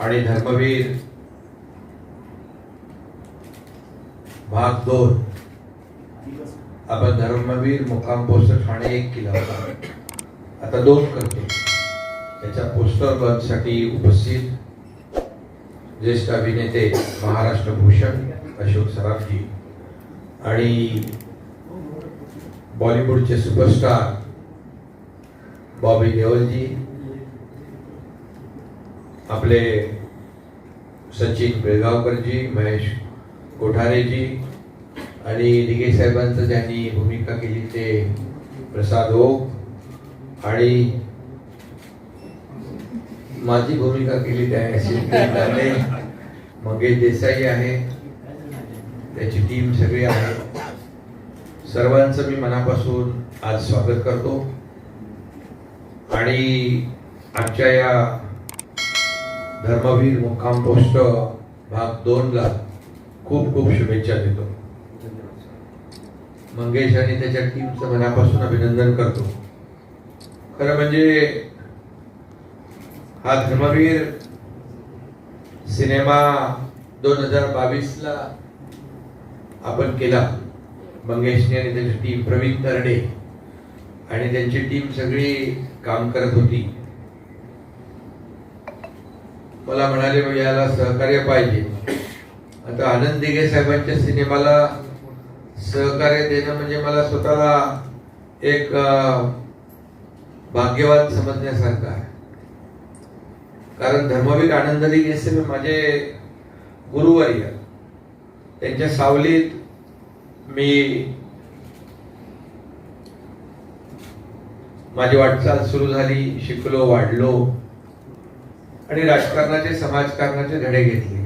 आणि धर्मवीर भाग दोन. आपण धर्मवीर मुक्काम पोस्टर ठाणे एक केला होता. आता दोन करतो. त्याच्या पोस्टर बनसाठी उपस्थित ज्येष्ठ अभिनेते महाराष्ट्र भूषण अशोक सराफजी आणि बॉलिवूडचे सुपरस्टार बॉबी देओलजी आपले सचिन बेळगावकरजी महेश कोठारेजी आणि दिघे साहेबांचं ज्यांनी भूमिका केली ते प्रसाद ओक आणि माझी भूमिका केली त्या मंगेश देसाई आहे. त्याची टीम सगळी आहे. सर्वांचं मी मनापासून आज स्वागत करतो. आणि आजच्या या धर्मवीर मुक्काम पोस्ट भाग दोनला खूप खूप शुभेच्छा देतो. मंगेश आणि त्याच्या टीमचं मनापासून अभिनंदन करतो. खरं म्हणजे हा धर्मवीर सिनेमा दोन हजार बावीसला आपण केला. मंगेशने आणि त्याची टीम प्रवीण तरडे आणि त्यांची टीम सगळी काम करत होती. मला म्हणाले याला सहकार्य पाहिजे. आता आनंद दिघे साहेबांच्या सिनेमाला सहकार्य देणं म्हणजे मला स्वतःला एक भाग्यवान समजण्यासारखं आहे. कारण धर्मवीर आनंद दिघे साहेब माझे गुरुवर्य. त्यांच्या सावलीत मी माझी वाटचाल सुरू झाली शिकलो वाढलो. आणि राजकारणाचे समाजकारणाचे धडे घेतले.